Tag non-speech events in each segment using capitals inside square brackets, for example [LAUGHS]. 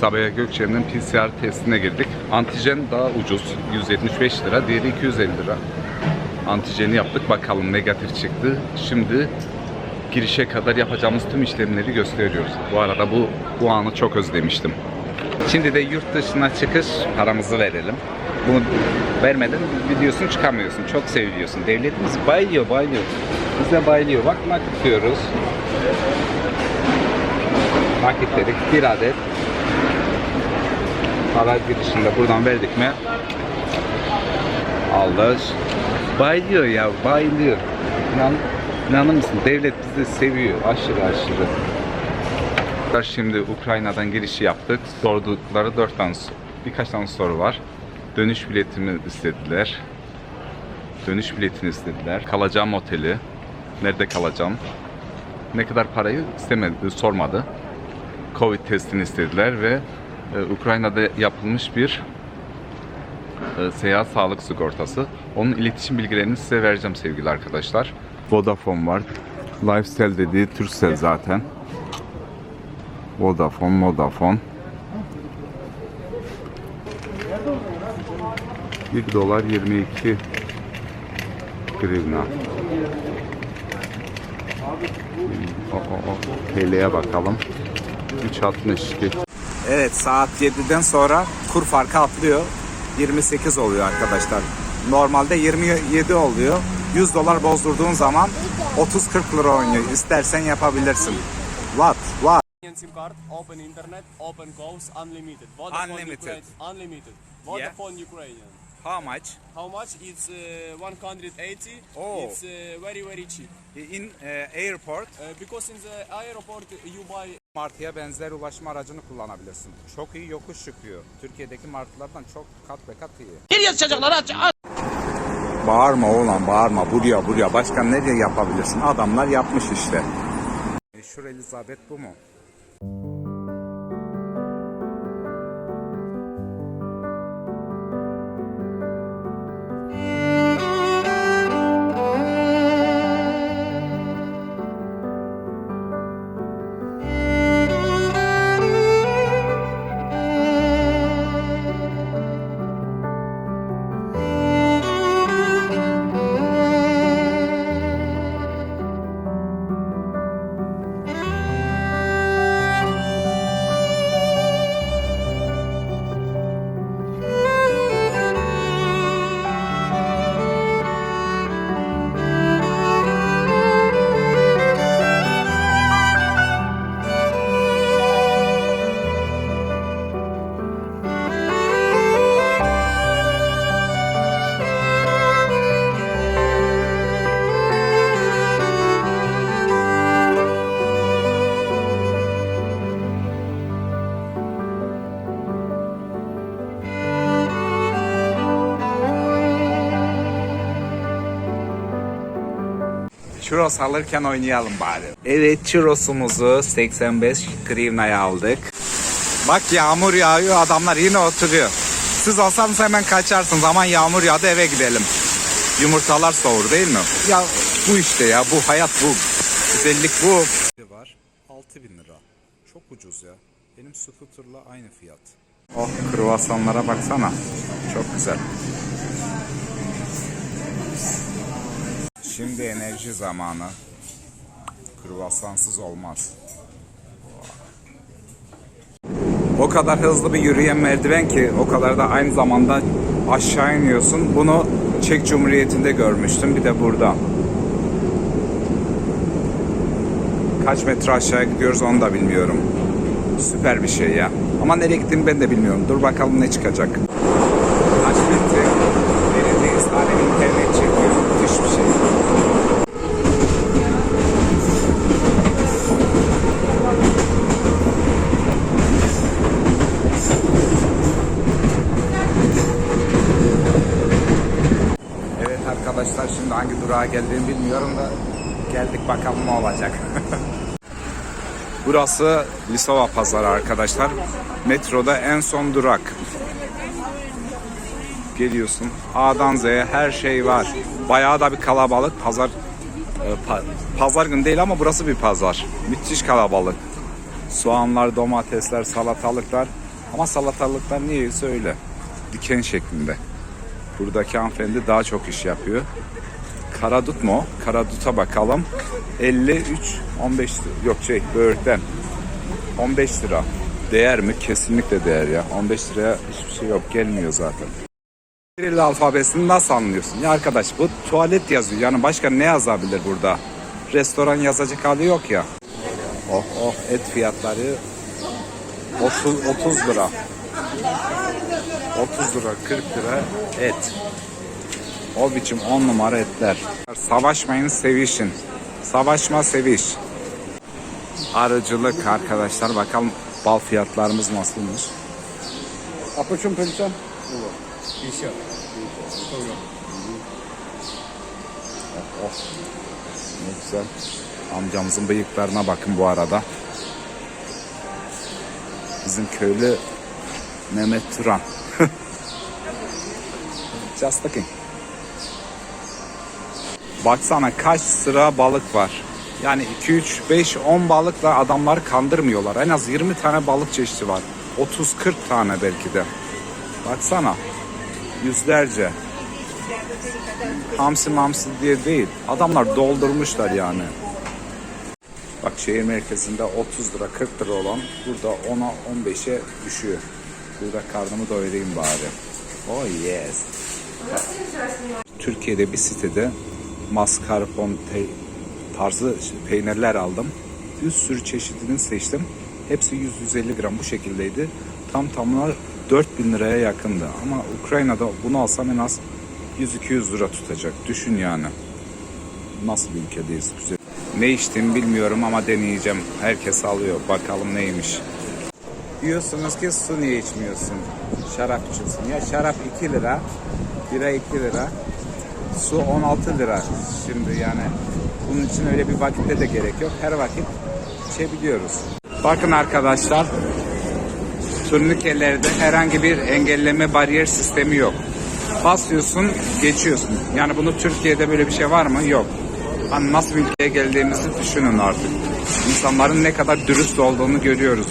Sabiha Gökçen'in PCR testine girdik. Antijen daha ucuz. 175 lira. Diğeri 250 lira. Antijeni yaptık. Bakalım negatif çıktı. Şimdi girişe kadar yapacağımız tüm işlemleri gösteriyoruz. Bu arada bu, bu anı çok özlemiştim. Şimdi de yurt dışına çıkış paramızı verelim. Bunu vermeden videosunu çıkamıyorsun. Çok seviliyorsun. Devletimiz bayılıyor, bayılıyor. Biz de bayılıyor. Bak nakit diyoruz. Nakit. Bir adet para girişinde buradan verdik mi aldık. Bayılıyor ya, bayılıyor. İnan, inanır mısın? Devlet bizi seviyor. Aşırı aşırı. Şimdi Ukrayna'dan girişi yaptık. Sordukları dört tane, birkaç tane soru var. Dönüş biletimi istediler. Dönüş biletini istediler. Kalacağım oteli. Nerede kalacağım? Ne kadar parayı istemedi, sormadı. Covid testini istediler ve Ukrayna'da yapılmış bir e, seyahat sağlık sigortası. Onun iletişim bilgilerini size vereceğim sevgili arkadaşlar. Vodafone var. Lifestyle dediği Turkcell zaten. Vodafone, Vodafone. 1 dolar 22 grivna. TL'ye bakalım. 3.62. Evet saat 7'den sonra kur farkı atlıyor. 28 oluyor arkadaşlar. Normalde 27 oluyor. 100 dolar bozdurduğun zaman 30-40 lira oynuyor. İstersen yapabilirsin. What? What? SIM card, open internet, open calls, unlimited. Vodafone Unlimited. Ukraine, unlimited. Vodafone Ukrainian. How much? How much? It's uh, 180. Oh. It's uh, very very cheap. In airport Uh, because in the airport you buy martıya benzer ulaşım aracını kullanabilirsin. Çok iyi yokuş çıkıyor. Türkiye'deki martılardan çok kat be kat iyi. Nereye sıçacaklar aç aç. Bağırma oğlan bağırma buraya buraya. Başka ne yapabilirsin? Adamlar yapmış işte. Meşhur Elizabeth bu mu? Churros alırken oynayalım bari. Evet churrosumuzu 85 grivnaya aldık. Bak yağmur yağıyor adamlar yine oturuyor. Siz olsanız hemen kaçarsınız ama yağmur yağdı eve gidelim. Yumurtalar soğur değil mi? Ya bu işte ya bu hayat bu. Güzellik bu. Var 6000 lira. Çok ucuz ya. Benim scooter'la aynı fiyat. Oh kruvasanlara baksana. Çok güzel. Şimdi enerji zamanı. Kruvasansız olmaz. O kadar hızlı bir yürüyen merdiven ki o kadar da aynı zamanda aşağı iniyorsun. Bunu Çek Cumhuriyeti'nde görmüştüm. Bir de burada. Kaç metre aşağı gidiyoruz onu da bilmiyorum. Süper bir şey ya. Ama nereye gittiğimi ben de bilmiyorum. Dur bakalım ne çıkacak. Kaç metre? Neredeyiz? Alem internet çekiyor. Müthiş bir şey. Evet arkadaşlar şimdi hangi durağa geldiğimi bilmiyorum da geldik bakalım ne olacak. [LAUGHS] Burası Lisova Pazarı arkadaşlar. Metroda en son durak. Geliyorsun. A'dan Z'ye her şey var. Bayağı da bir kalabalık. Pazar e, pa- pazar günü değil ama burası bir pazar. Müthiş kalabalık. Soğanlar, domatesler, salatalıklar. Ama salatalıklar niyeyse öyle. Diken şeklinde. Buradaki hanımefendi daha çok iş yapıyor. Karadut mu? Karadut'a bakalım. 53, 15 lira. Yok şey böğürtlen. 15 lira. Değer mi? Kesinlikle değer ya. 15 liraya hiçbir şey yok. Gelmiyor zaten. Kiril alfabesini nasıl anlıyorsun? Ya arkadaş bu tuvalet yazıyor. Yani başka ne yazabilir burada? Restoran yazacak hali yok ya. Oh oh et fiyatları 30, 30 lira. 30 lira 40 lira et. O biçim on numara etler. Savaşmayın sevişin. Savaşma seviş. Arıcılık arkadaşlar bakalım bal fiyatlarımız nasılmış. A po pelikan? 50. Oh, oh. Ne güzel. Amcamızın bıyıklarına bakın bu arada. Bizim köylü Mehmet Turan. [LAUGHS] Just looking. Baksana kaç sıra balık var. Yani 2, 3, 5, 10 balıkla adamlar kandırmıyorlar. En az 20 tane balık çeşidi var. 30-40 tane belki de. Baksana. Yüzlerce. Hamsi mamsi diye değil. Adamlar doldurmuşlar yani. Bak şehir merkezinde 30 lira 40 lira olan burada 10'a 15'e düşüyor. Burada karnımı doyurayım bari. Oh yes. Türkiye'de bir sitede mascarpone tarzı peynirler aldım. Bir sürü çeşidini seçtim. Hepsi 100-150 gram bu şekildeydi. Tam tamına 4000 liraya yakındı. Ama Ukrayna'da bunu alsam en az 100-200 lira tutacak. Düşün yani. Nasıl bir ülkedeyiz güzel. Ne içtiğimi bilmiyorum ama deneyeceğim. Herkes alıyor. Bakalım neymiş. Diyorsunuz ki su niye içmiyorsun? Şarap içiyorsun. Ya şarap 2 lira, bira 2 lira, su 16 lira. Şimdi yani bunun için öyle bir vakitte de gerek yok. Her vakit içebiliyoruz. Bakın arkadaşlar, turnikelerde herhangi bir engelleme bariyer sistemi yok. Basıyorsun, geçiyorsun. Yani bunu Türkiye'de böyle bir şey var mı? Yok. Hani nasıl bir ülkeye geldiğimizi düşünün artık. İnsanların ne kadar dürüst olduğunu görüyoruz.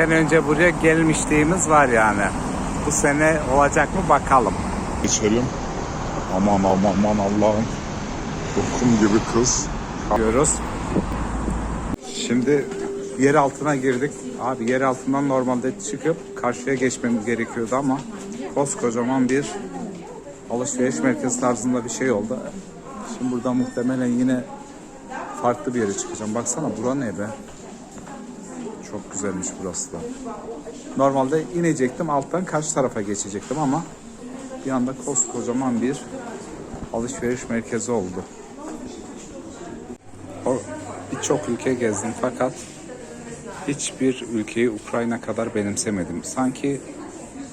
Sene önce buraya gelmişliğimiz var yani. Bu sene olacak mı bakalım. içelim. Aman aman aman Allah'ım. Dokum gibi kız. Diyoruz. Şimdi yer altına girdik. Abi yer altından normalde çıkıp karşıya geçmemiz gerekiyordu ama koskocaman bir alışveriş merkezi tarzında bir şey oldu. Şimdi burada muhtemelen yine farklı bir yere çıkacağım. Baksana bura ne be? Çok güzelmiş burası da. Normalde inecektim alttan karşı tarafa geçecektim ama bir anda koskocaman bir alışveriş merkezi oldu. Birçok ülke gezdim fakat hiçbir ülkeyi Ukrayna kadar benimsemedim. Sanki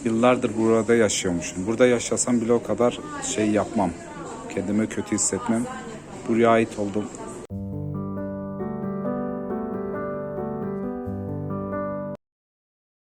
yıllardır burada yaşıyormuşum. Burada yaşasam bile o kadar şey yapmam. Kendimi kötü hissetmem. Buraya ait oldum,